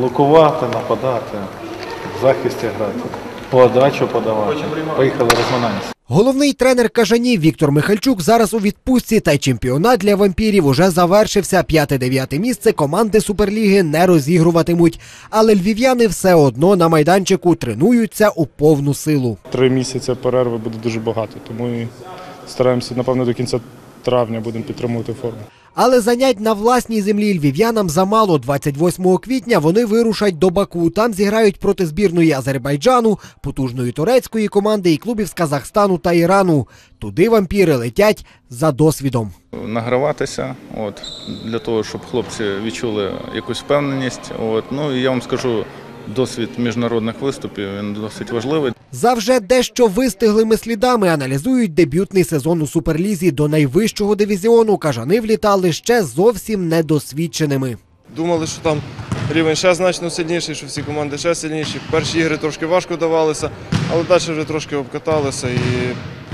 Блокувати, нападати, в захисті грати, подачу подавати. Поїхали розминатися. Головний тренер Кажанів Віктор Михальчук зараз у відпустці, та й чемпіонат для вампірів уже завершився. П'яте-дев'яте місце команди Суперліги не розігруватимуть. Але львів'яни все одно на майданчику тренуються у повну силу. Три місяці перерви буде дуже багато, тому і стараємося, напевно, до кінця травня будемо підтримувати форму. Але занять на власній землі львів'янам замало. 28 квітня вони вирушать до Баку. Там зіграють проти збірної Азербайджану, потужної турецької команди і клубів з Казахстану та Ірану. Туди вампіри летять за досвідом. награватися, от, для того, щоб хлопці відчули якусь впевненість. От. Ну і я вам скажу, досвід міжнародних виступів він досить важливий. За вже дещо вистиглими слідами аналізують дебютний сезон у суперлізі до найвищого дивізіону. Кажани влітали ще зовсім недосвідченими. Думали, що там рівень ще значно сильніший, що всі команди ще сильніші. Перші ігри трошки важко давалися, але далі вже трошки обкаталися і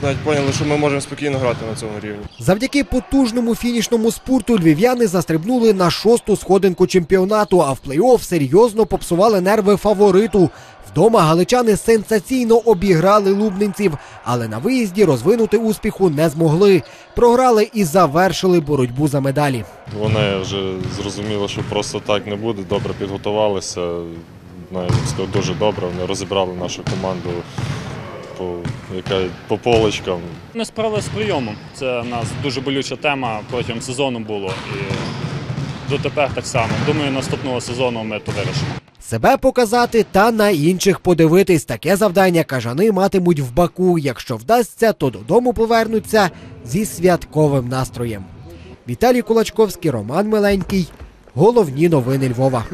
навіть поняли, що ми можемо спокійно грати на цьому рівні. Завдяки потужному фінішному спурту львів'яни застрибнули на шосту сходинку чемпіонату, а в плей-офф серйозно попсували нерви фавориту. Вдома галичани сенсаційно обіграли лубнинців, але на виїзді розвинути успіху не змогли. Програли і завершили боротьбу за медалі. Вони вже зрозуміли, що просто так не буде. Добре підготувалися. Навіть дуже добре. Вони розібрали нашу команду по, яка, по полочкам. Не справилися з прийомом. Це в нас дуже болюча тема протягом сезону було. І дотепер так само. Думаю, наступного сезону ми то вирішимо. Себе показати та на інших подивитись. Таке завдання кажани матимуть в Баку. Якщо вдасться, то додому повернуться зі святковим настроєм. Віталій Кулачковський, Роман Миленький. Головні новини Львова.